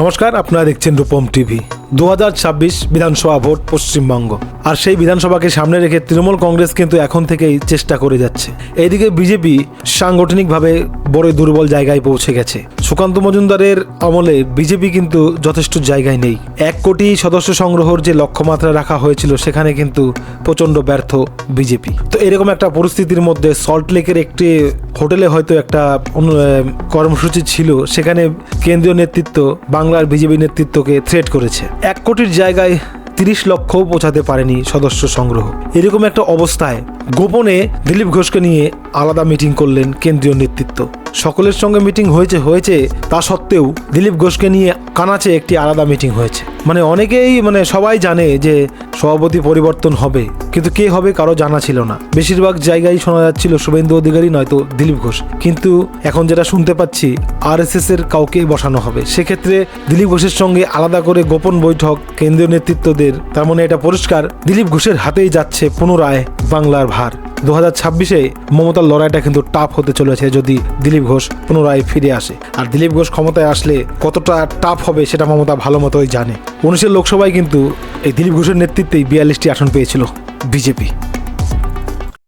নমস্কার আপনারা দেখছেন রূপম টিভি। দু হাজার ছাব্বিশ বিধানসভা ভোট পশ্চিমবঙ্গ। আর সেই বিধানসভাকে সামনে রেখে তৃণমূল কংগ্রেস কিন্তু এখন থেকেই চেষ্টা করে যাচ্ছে। এইদিকে বিজেপি সাংগঠনিকভাবে বড় দুর্বল জায়গায় পৌঁছে গেছে। সুকান্ত মজুমদারের আমলে বিজেপি কিন্তু যথেষ্ট জায়গায় নেই। এক কোটি সদস্য সংগ্রহর যে লক্ষ্যমাত্রা রাখা হয়েছিল, সেখানে কিন্তু প্রচণ্ড ব্যর্থ বিজেপি। তো এরকম একটা পরিস্থিতির মধ্যে সল্টলেকের একটি হোটেলে হয়তো একটা কর্মসূচি ছিল, সেখানে কেন্দ্রীয় নেতৃত্ব, বাংলার বিজেপি নেতৃত্বকে থ্রেট করেছে। এক কোটির জায়গায় তিরিশ লক্ষও পৌঁছাতে পারেনি সদস্য সংগ্রহ। এরকম একটা অবস্থায় গোপনে দিলীপ ঘোষকে নিয়ে আলাদা মিটিং করলেন কেন্দ্রীয় নেতৃত্ব। সকলের সঙ্গে মিটিং হয়েছে হয়েছে, তা সত্ত্বেও দিলীপ ঘোষকে নিয়ে কানাচে একটি আলাদা মিটিং হয়েছে। মানে অনেকেই মানে সবাই জানে যে সভাপতি পরিবর্তন হবে, কিন্তু কে হবে কারও জানা ছিল না। বেশিরভাগ জায়গায় শোনা যাচ্ছিল শুভেন্দু অধিকারী, নয়তো দিলীপ ঘোষ। কিন্তু এখন যেটা শুনতে পাচ্ছি আরএসএস এর কাউকে বসানো হবে। সেক্ষেত্রে দিলীপ ঘোষের সঙ্গে আলাদা করে গোপন বৈঠক কেন্দ্রীয় নেতৃত্বদের, তার মানে এটা পরিষ্কার, দিলীপ ঘোষের হাতেই যাচ্ছে পুনরায় বাংলার ভার। দু হাজার ছাব্বিশে মমতার লড়াইটা কিন্তু টাফ হতে চলেছে যদি দিলীপ ঘোষ পুনরায় ফিরে আসে। আর দিলীপ ঘোষ ক্ষমতায় আসলে কতটা টাফ হবে সেটা মমতা ভালো মতোই জানে। উনিশের লোকসভায় কিন্তু এই দিলীপ ঘোষের নেতৃত্বেই বিয়াল্লিশটি আসন পেয়েছিল বিজেপি।